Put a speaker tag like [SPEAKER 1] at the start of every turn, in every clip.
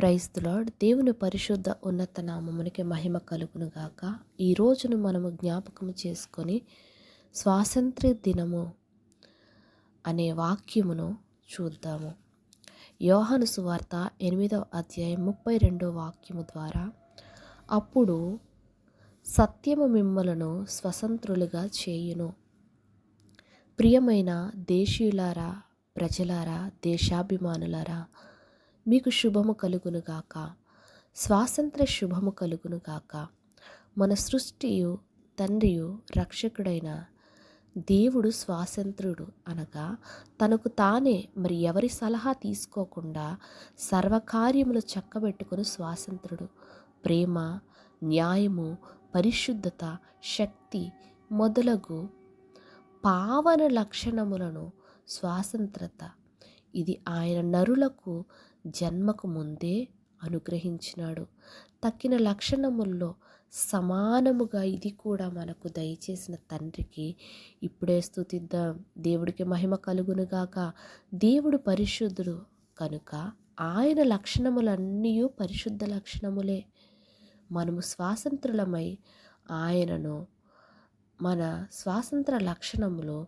[SPEAKER 1] క్రైస్తులాడ్ దేవుని పరిశుద్ధ ఉన్నత నామమునికి మహిమ కలుగునుగాక ఈ రోజును మనము జ్ఞాపకం చేసుకొని స్వాతంత్ర్య దినము అనే వాక్యమును చూద్దాము. యోహాను సువార్త ఎనిమిదవ అధ్యాయం ముప్పై రెండో వాక్యము ద్వారా అప్పుడు సత్యము మిమ్మలను స్వతంత్రులుగా చేయును. ప్రియమైన దేశీయులారా ప్రజలారా దేశాభిమానులారా మీకు శుభము కలుగునుగాక స్వాతంత్ర శుభము కలుగునుగాక మన సృష్టియు తండ్రియు రక్షకుడైన దేవుడు స్వాతంత్రుడు అనగా తనకు తానే మరి ఎవరి సలహా తీసుకోకుండా సర్వకార్యములు చక్కబెట్టుకుని స్వాతంత్రుడు. ప్రేమ న్యాయము పరిశుద్ధత శక్తి మొదలగు పావన లక్షణములను స్వాతంత్రత. ఇది ఆయన నరులకు జన్మకు ముందే అనుగ్రహించినాడు. తక్కిన లక్షణముల్లో సమానముగా ఇది కూడా మనకు దయచేసిన తండ్రికి ఇప్పుడే స్థుతిద్దాం దేవుడికి మహిమ కలుగునుగాక. దేవుడు పరిశుద్ధుడు కనుక ఆయన లక్షణములన్నీ పరిశుద్ధ లక్షణములే. మనము స్వాతంత్రులమై ఆయనను మన స్వాతంత్ర లక్షణములో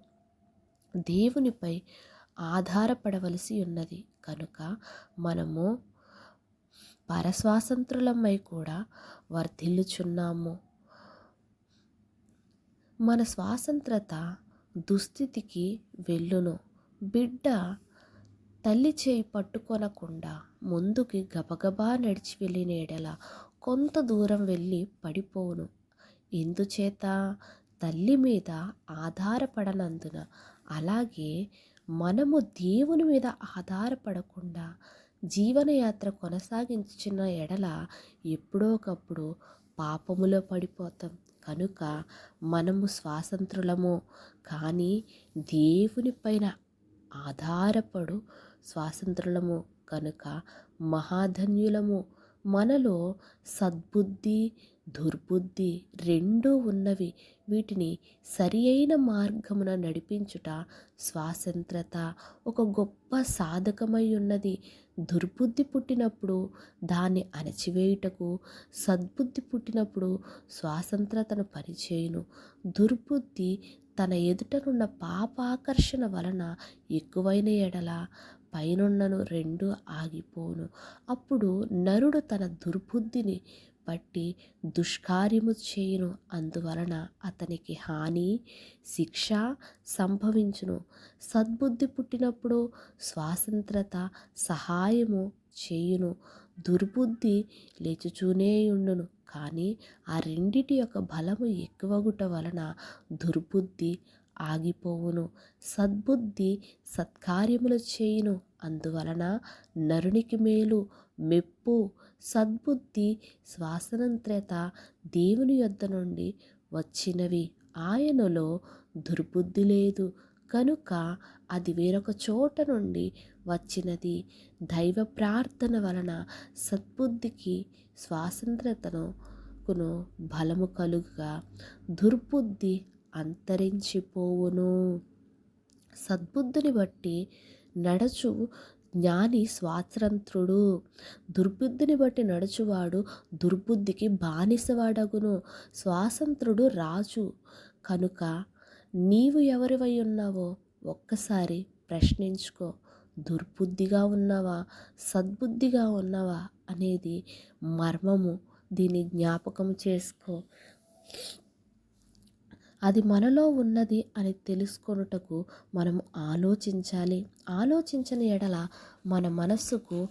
[SPEAKER 1] దేవునిపై ఆధారపడవలసి ఉన్నది. కనుక మనము పరస్వాతంత్రులమై కూడా వర్ధిల్లుచున్నాము. మన స్వాతంత్రత దుస్థితికి వెళ్ళును. బిడ్డ తల్లి చేయి పట్టుకొనకుండా ముందుకి గబగబా నడిచి వెళ్ళిన ఎడల కొంత దూరం వెళ్ళి పడిపోవును. ఎందుచేత? తల్లి మీద ఆధారపడనందున. అలాగే మనము దేవుని మీద ఆధారపడకుండా జీవనయాత్ర కొనసాగించిన ఎడల ఎప్పుడో ఒకప్పుడు పాపములో పడిపోతాం. కనుక మనము స్వాతంత్రులము కానీ దేవుని పైన ఆధారపడు స్వాతంత్రులము. కనుక మహాధన్యులము మనలో సద్బుద్ధి దుర్బుద్ధి రెండూ ఉన్నవి. వీటిని సరి అయిన మార్గమున నడిపించుట స్వాతంత్రత ఒక గొప్ప సాధకమై ఉన్నది. దుర్బుద్ధి పుట్టినప్పుడు దాన్ని అణచివేయుటకు సద్బుద్ధి పుట్టినప్పుడు స్వాతంత్రతను పనిచేయును దుర్బుద్ధి తన ఎదుటనున్న పాపాకర్షణ వలన ఎక్కువైన ఎడల పైనున్నను రెండు ఆగిపోను. అప్పుడు నరుడు తన దుర్బుద్ధిని బట్టి దుష్కార్యము చేయును. అందువలన అతనికి హాని శిక్ష సంభవించును. సద్బుద్ధి పుట్టినప్పుడు స్వాతంత్రత సహాయము చేయును. దుర్బుద్ధి లేచుచూనే ఉండును. కానీ ఆ రెండిటి యొక్క బలము ఎక్కువగుట వలన దుర్బుద్ధి ఆగిపోవును. సద్బుద్ధి సత్కార్యములు చేయును. అందువలన నరునికి మేలు మెప్పు సద్బుద్ధి శ్వాసనంత్రత దేవుని యొద్ద నుండి వచ్చినవి. ఆయనలో దుర్బుద్ధి లేదు. కనుక అది వేరొక చోట నుండి వచ్చినది. దైవ ప్రార్థన వలన సద్బుద్ధికి స్వాతంత్రతను కును బలము కలుగుగా దుర్బుద్ధి అంతరించిపోవును. సద్బుద్ధిని బట్టి నడచు జ్ఞాని స్వాతంత్రుడు దుర్బుద్ధిని బట్టి నడుచువాడు దుర్బుద్ధికి బానిసవాడగును. స్వాతంత్రుడు రాజు. కనుక నీవు ఎవరివై ఉన్నావో ఒక్కసారి ప్రశ్నించుకో. దుర్బుద్ధిగా ఉన్నావా? సద్బుద్ధిగా ఉన్నావా? అనేది మర్మము. దీన్ని జ్ఞాపకం చేసుకో. అది మనలో ఉన్నది అని తెలుసుకొనుటకు మనం ఆలోచించాలి. ఆలోచించని ఎడల మన మనస్సుకు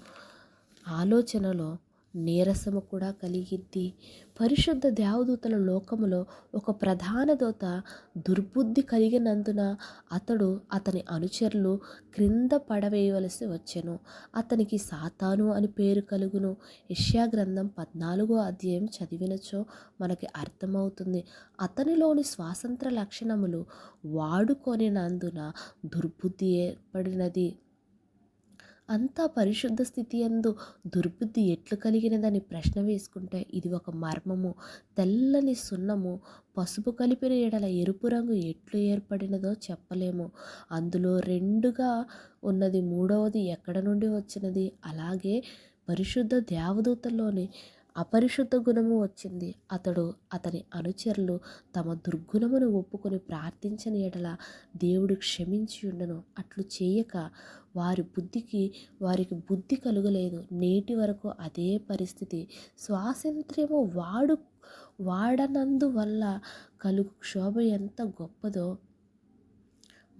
[SPEAKER 1] ఆలోచనలో నీరసము కూడా కలిగిద్ది. పరిశుద్ధ దేవదూతల లోకములో ఒక ప్రధాన దూత దుర్బుద్ధి కలిగినందున అతడు అతని అనుచరులు క్రింద పడవేయవలసి వచ్చెను. అతనికి సాతాను అని పేరు కలుగును. యష్యా గ్రంథం పద్నాలుగో అధ్యాయం చదివినచో మనకి అర్థమవుతుంది. అతనిలోని స్వాతంత్ర లక్షణములు వాడుకొనినందున దుర్బుద్ధి ఏర్పడినది. అంతా పరిశుద్ధ స్థితి అందు దుర్బుద్ధి ఎట్లు కలిగినదని ప్రశ్న వేసుకుంటే ఇది ఒక మర్మము. తెల్లని సున్నము పసుపు కలిపిన ఎడల ఎరుపు రంగు ఎట్లు ఏర్పడినదో చెప్పలేము. అందులో రెండుగా ఉన్నది మూడవది ఎక్కడ నుండి వచ్చినది? అలాగే పరిశుద్ధ దేవదూతల్లోని అపరిశుద్ధ గుణము వచ్చింది. అతడు అతని అనుచరులు తమ దుర్గుణమును ఒప్పుకొని ప్రార్థించని ఎడల దేవుడు క్షమించి ఉండను. అట్లు చేయక వారి బుద్ధికి వారికి బుద్ధి కలుగలేదు. నేటి వరకు అదే పరిస్థితి. స్వాతంత్ర్యము వాడు వాడనందువల్ల కలుగు క్షోభ ఎంత గొప్పదో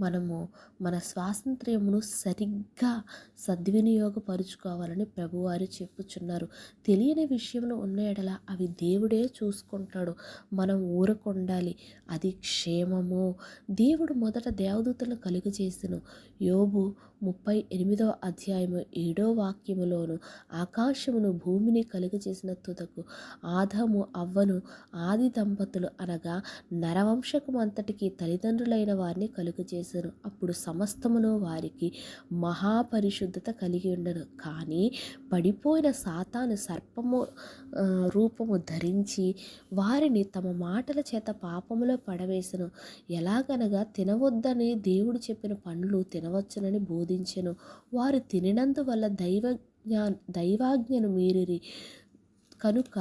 [SPEAKER 1] మనము మన స్వాతంత్ర్యమును సరిగ్గా సద్వినియోగపరుచుకోవాలని ప్రభువారు చెప్పుచున్నారు. తెలియని విషయంలో ఉన్న అవి దేవుడే చూసుకుంటాడు. మనం ఊరకుండాలి. అది క్షేమము. దేవుడు మొదట దేవదూతలను కలుగజేసెను. యోబు ముప్పై ఎనిమిదవ అధ్యాయము ఏడో వాక్యములోను ఆకాశమును భూమిని కలుగజేసిన తుదకు ఆదము అవ్వను ఆది దంపతులు అనగా నరవంశకం అంతటికి తల్లిదండ్రులైన వారిని కలుగజేశారు అప్పుడు సమస్తమును వారికి మహాపరిశుద్ధత కలిగి ఉండను. కానీ పడిపోయిన సాతాను సర్పము రూపము ధరించి వారిని తమ మాటల చేత పాపములో పడవేశను ఎలాగనగా తినవద్దని దేవుడు చెప్పిన పండ్లు తినవచ్చునని బోధించెను. వారు తినినందువల్ల దైవ జ్ఞా దైవాజ్ఞను మీరిరి. కనుక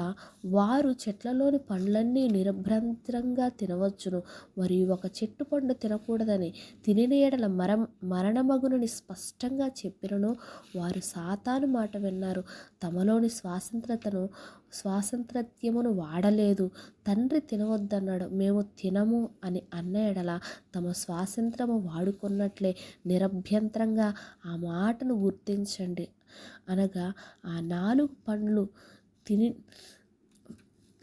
[SPEAKER 1] వారు చెట్లలోని పండ్లన్నీ నిరభ్రంతరంగా తినవచ్చును. మరియు ఒక చెట్టు పండు తినకూడదని తినిన ఎడల మరం మరణమగునని స్పష్టంగా చెప్పినను వారు సాతాను మాట విన్నారు. తమలోని స్వాతంత్రతను స్వాతంత్రత్యమును వాడలేదు. తండ్రి తినవద్దన్నాడు. మేము తినము అని అన్న ఎడల తమ స్వాతంత్రము వాడుకున్నట్లే నిరభ్యంతరంగా ఆ మాటను గుర్తించండి. అనగా ఆ నాలుగు పండ్లు తిని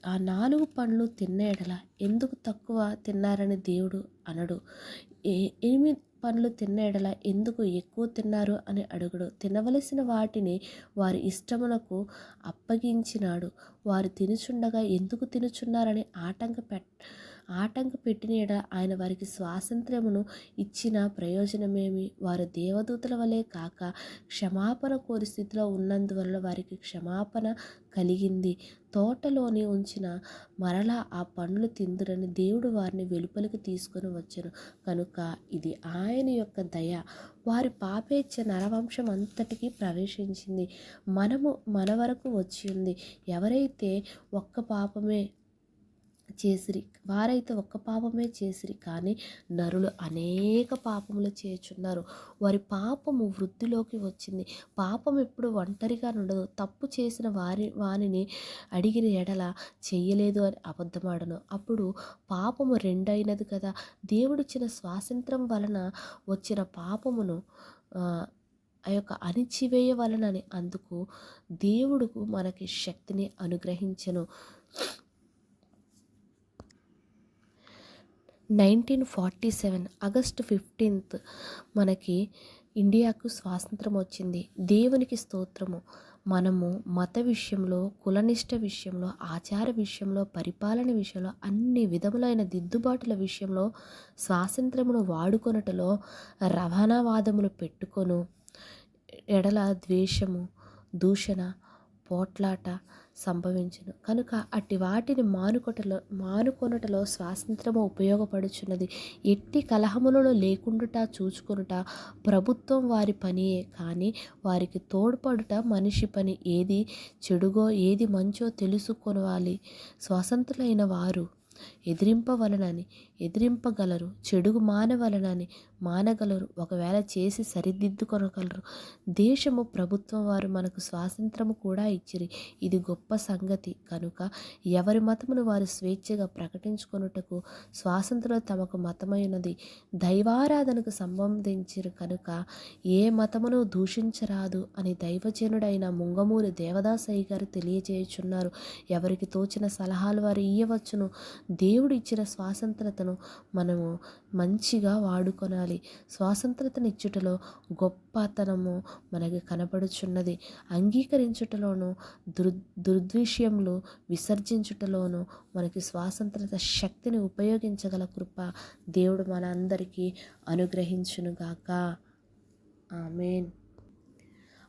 [SPEAKER 1] ఆ నాలుగు పండ్లు తిన్న ఎడల ఎందుకు తక్కువ తిన్నారని దేవుడు అనడు. ఏ ఎనిమిది పండ్లు తిన్న ఎడల ఎందుకు ఎక్కువ తిన్నారు అని అడుగుడు. తినవలసిన వాటిని వారి ఇష్టమునకు అప్పగించినాడు. వారు తినుచుండగా ఎందుకు తినుచున్నారని ఆటంక పెట్ ఆటంక పెట్టిన ఆయన వారికి స్వాతంత్ర్యమును ఇచ్చిన ప్రయోజనమేమి? వారు దేవదూతల వలె కాక క్షమాపణ కోరి స్థితిలో ఉన్నందువల్ల వారికి క్షమాపణ కలిగింది. తోటలోని ఉంచిన మరలా ఆ పండ్లు తిందురని దేవుడు వారిని వెలుపలికి తీసుకొని వచ్చను. కనుక ఇది ఆయన యొక్క దయ. వారి పాపేచ్ఛ నరవంశం అంతటికీ ప్రవేశించింది. మనము మన వరకు వచ్చింది ఎవరైతే ఒక్క పాపమే చేసిరి. వారైతే ఒక్క పాపమే చేసిరి. కానీ నరులు అనేక పాపములు చేయుచున్నారు. వారి పాపము వృద్ధిలోకి వచ్చింది. పాపం ఎప్పుడు ఒంటరిగా ఉండదు తప్పు చేసిన వారి వానిని అడిగిన ఎడల చెయ్యలేదు అని అబద్ధమాడను. అప్పుడు పాపము రెండైనది కదా. దేవుడిచ్చిన స్వాతంత్రం వలన వచ్చిన పాపమును ఆ, ఆ యొక్క అణిచివేయవలనని అందుకు దేవుడుకు మనకి శక్తిని అనుగ్రహించను. Nineteen forty seven August fifteenth మనకి ఇండియాకు స్వాతంత్రం వచ్చింది. దేవునికి స్తోత్రము. మనము మత విషయంలో కులనిష్ట విషయంలో ఆచార విషయంలో పరిపాలన విషయంలో అన్ని విధములైన దిద్దుబాటుల విషయంలో స్వాతంత్రమును వాడుకొనుటలో రవాణావాదములు పెట్టుకొను. ఎడల ద్వేషము దూషణ పోట్లాట సంభవించును. కనుక అట్టి వాటిని మానుకొటలో మానుకొనుటలో స్వాతంత్రము ఉపయోగపడుచున్నది. ఎట్టి కలహములలో లేకుండుట చూచుకొనుట ప్రభుత్వం వారి పనియే. కానీ వారికి తోడ్పడుట మనిషి పని ఏది చెడుగో ఏది మంచో తెలుసుకొనవాలి. స్వతంత్రులైన వారు ఎదిరింపవలనని ఎదిరింపగలరు. చెడుగు మానవలనని మానగలరు. ఒకవేళ చేసి సరిదిద్దుకొనగలరు. దేశము ప్రభుత్వం వారు మనకు స్వాతంత్రము కూడా ఇచ్చిరి. ఇది గొప్ప సంగతి. కనుక ఎవరి మతమును వారు స్వేచ్ఛగా ప్రకటించుకొనుటకు స్వాతంత్రం తమకు మతమైనది. దైవారాధనకు సంబంధించిరు కనుక ఏ మతమును దూషించరాదు అని దైవజనుడైన ముంగమూరి దేవదాసయ్య గారు తెలియజేయుచున్నారు. ఎవరికి తోచిన సలహాలు వారు ఇయ్యవచ్చును. దేవుడు ఇచ్చిన స్వాతంత్రతను మనము మంచిగా వాడుకొనాలి. స్వాతంత్రతను ఇచ్చుటలో గొప్పతనము మనకి కనపడుచున్నది అంగీకరించుటలోను దుర్ దుర్ద్విషయములు విసర్జించుటలోను మనకి స్వాతంత్రత శక్తిని ఉపయోగించగల కృప దేవుడు మన అందరికీ అనుగ్రహించునుగాక. ఆమెన్.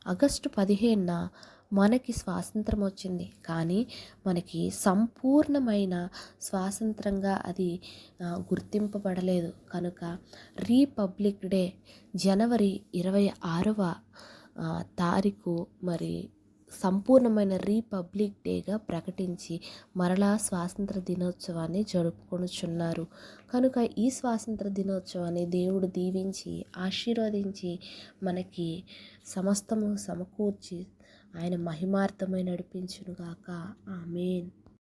[SPEAKER 1] ఆగస్టు పదిహేనున మనకి స్వాతంత్రం వచ్చింది. కానీ మనకి సంపూర్ణమైన స్వాతంత్రంగా అది గుర్తింపబడలేదు. కనుక రీపబ్లిక్ డే జనవరి ఇరవై ఆరవ తారీఖు మరి సంపూర్ణమైన రీపబ్లిక్ డేగా ప్రకటించి మరలా స్వాతంత్ర దినోత్సవాన్ని జరుపుకొనుచున్నారు. కనుక ఈ స్వాతంత్ర దినోత్సవాన్ని దేవుడు దీవించి ఆశీర్వదించి మనకి సమస్తము సమకూర్చి ఆయన మహిమార్థమై నడిపించునుగాక. ఆమెన్.